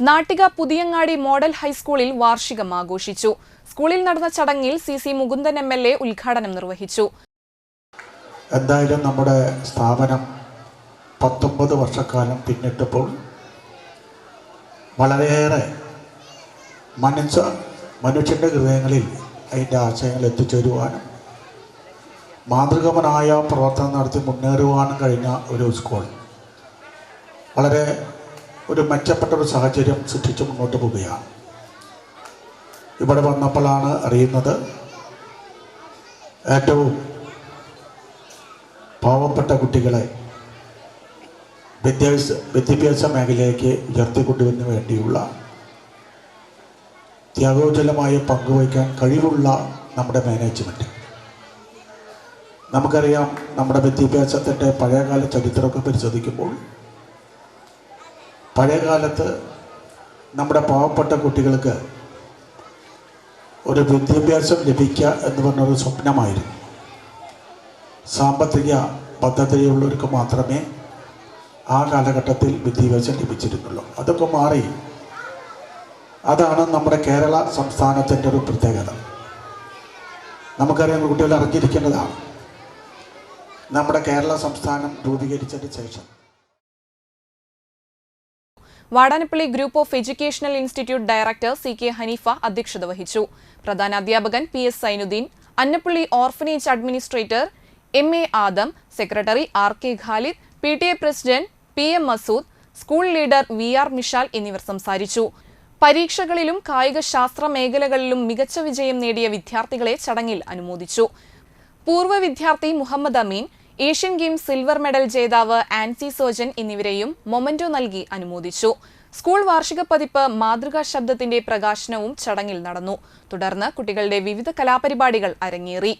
Nattika Puthiyangadi model ഹൈസ്കൂളിൽ വാർഷികം ആഘോഷിച്ചു. സ്കൂളിൽ നടന്ന ചടങ്ങിൽ C C Mukundan M L A ഉദ്ഘാടനം നിർവഹിച്ചു. എന്തായാലും നമ്മുടെ സ്ഥാപനം പത്തൊമ്പത് വർഷക്കാലം പിന്നിട്ടപ്പോൾ വളരെയേറെ മനുഷ്യ മനുഷ്യന്റെ ഹൃദയങ്ങളിൽ അതിന്റെ ആശയങ്ങൾ എത്തിച്ചേരുവാനും മാതൃകമനായ പ്രവർത്തനം നടത്തി മുന്നേറുവാനും കഴിഞ്ഞ ഒരു സ്കൂൾ. വളരെ ഒരു മെച്ചപ്പെട്ട ഒരു സാഹചര്യം സൃഷ്ടിച്ച് മുന്നോട്ട് പോവുകയാണ്. ഇവിടെ വന്നപ്പോഴാണ് അറിയുന്നത് ഏറ്റവും പാവപ്പെട്ട കുട്ടികളെ വിദ്യാഭ്യാസ വിദ്യാഭ്യാസ മേഖലയിലേക്ക് ഉയർത്തിക്കൊണ്ടുവരുന്നതിന് വേണ്ടിയുള്ള ത്യാഗോജ്വലമായ പങ്കുവയ്ക്കാൻ കഴിവുള്ള നമ്മുടെ മാനേജ്മെന്റ് നമുക്കറിയാം നമ്മുടെ വിദ്യാഭ്യാസത്തിന്റെ പഴയകാല ചരിത്രമൊക്കെ പരിശോധിക്കുമ്പോൾ പഴയകാലത്ത് നമ്മുടെ പാവപ്പെട്ട കുട്ടികൾക്ക് ഒരു വിദ്യാഭ്യാസം ലഭിക്കുക എന്ന് പറഞ്ഞൊരു സ്വപ്നമായിരുന്നു. സാമ്പത്തിക പദ്ധതിയുള്ളവർക്ക് മാത്രമേ ആ കാലഘട്ടത്തിൽ വിദ്യാഭ്യാസം ലഭിച്ചിരുന്നുള്ളൂ. അതൊക്കെ മാറി. അതാണ് നമ്മുടെ കേരള സംസ്ഥാനത്തിന്റെ ഒരു പ്രത്യേകത. നമുക്കറിയാം കുട്ടികൾ അറിഞ്ഞിരിക്കേണ്ടതാണ്. നമ്മുടെ കേരള സംസ്ഥാനം രൂപീകരിച്ചതിന് ശേഷം Vadanappally group of educational institute director C K Haneefa അധ്യക്ഷത വഹിച്ചു. പ്രധാന അധ്യാപകൻ P S Zainuddin Annappally orphanage administrator M A Adam secretary R K Khalid P T A president P M Masood school leader V R Mishal എന്നിവർ സംസാരിച്ചു. പരീക്ഷകളിലും കായിക ശാസ്ത്ര മേഖലകളിലും മികച്ച വിജയം നേടിയ വിദ്യാർത്ഥികളെ ചടങ്ങിൽ അനുമോദിച്ചു. പൂർവ വിദ്യാർത്ഥി Muhammad Ameen Asian Games silver medal ജേതാവ് ആൻസി സോജൻ എന്നിവരെയും മൊമന്റോ നൽകി അനുമോദിച്ചു. സ്കൂൾ വാർഷിക പതിപ്പ് മാതൃകാ ശബ്ദത്തിന്റെ പ്രകാശനവും ചടങ്ങിൽ നടന്നു. തുടർന്ന് കുട്ടികളുടെ വിവിധ കലാപരിപാടികൾ അരങ്ങേറി.